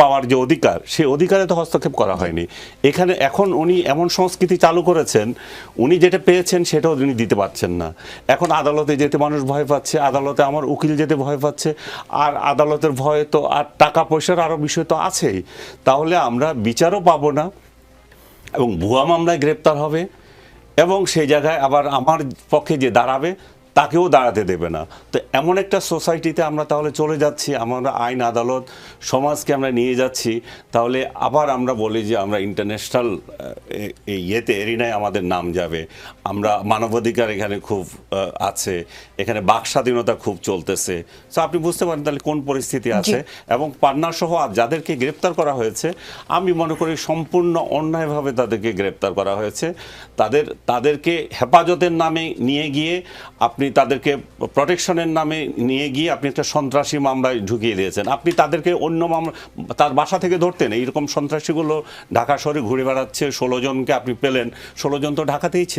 পাওয়ার যে অধিকার সেই অধিকারে তো হস্তক্ষেপ করা হয়নি। এখানে এখন উনি এমন সংস্কৃতি চালু করেছেন, উনি যেটা পেয়েছেন সেটাও উনি দিতে পারছেন না। এখন আদালতে যেতে মানুষ ভয় পাচ্ছে, আদালতে আমার উকিল যেতে ভয় পাচ্ছে, আর আদালতের ভয় তো আর টাকা পয়সার আরও বিষয় তো আছেই। তাহলে আমরা বিচারও পাবো না, এবং ভুয়া মামলায় গ্রেপ্তার হবে, এবং সেই জায়গায় আবার আমার পক্ষে যে দাঁড়াবে তাকেও দাঁড়াতে দেবে না। তো এমন একটা সোসাইটিতে আমরা তাহলে চলে যাচ্ছি আমরা আইন আদালত সমাজকে আমরা নিয়ে যাচ্ছি। তাহলে আবার আমরা বলি যে আমরা ইন্টারন্যাশনাল ইয়েতে এরিনায় আমাদের নাম যাবে। আমরা মানবাধিকার এখানে খুব আছে এখানে বাক স্বাধীনতা খুব চলতেছে। তো আপনি বুঝতে পারেন তাহলে কোন পরিস্থিতি আছে। এবং পান্না সহ আর যাদেরকে গ্রেপ্তার করা হয়েছে আমি মনে করি সম্পূর্ণ অন্যায়ভাবে তাদেরকে গ্রেপ্তার করা হয়েছে। তাদের তাদেরকে হেফাজতের নামে নিয়ে গিয়ে আপনি তাদেরকে প্রোটেকশনের নামে নিয়ে গিয়ে আপনি একটা সন্ত্রাসী মামলায় ঢুকিয়ে দিয়েছেন। আপনি তাদেরকে অন্য মামলা তার বাসা থেকে ধরতেন। এইরকম সন্ত্রাসীগুলো ঢাকা শহরে ঘুরে বেড়াচ্ছে। ষোলো জনকে আপনি পেলেন। ষোলো জন তো ঢাকাতেই ছিল।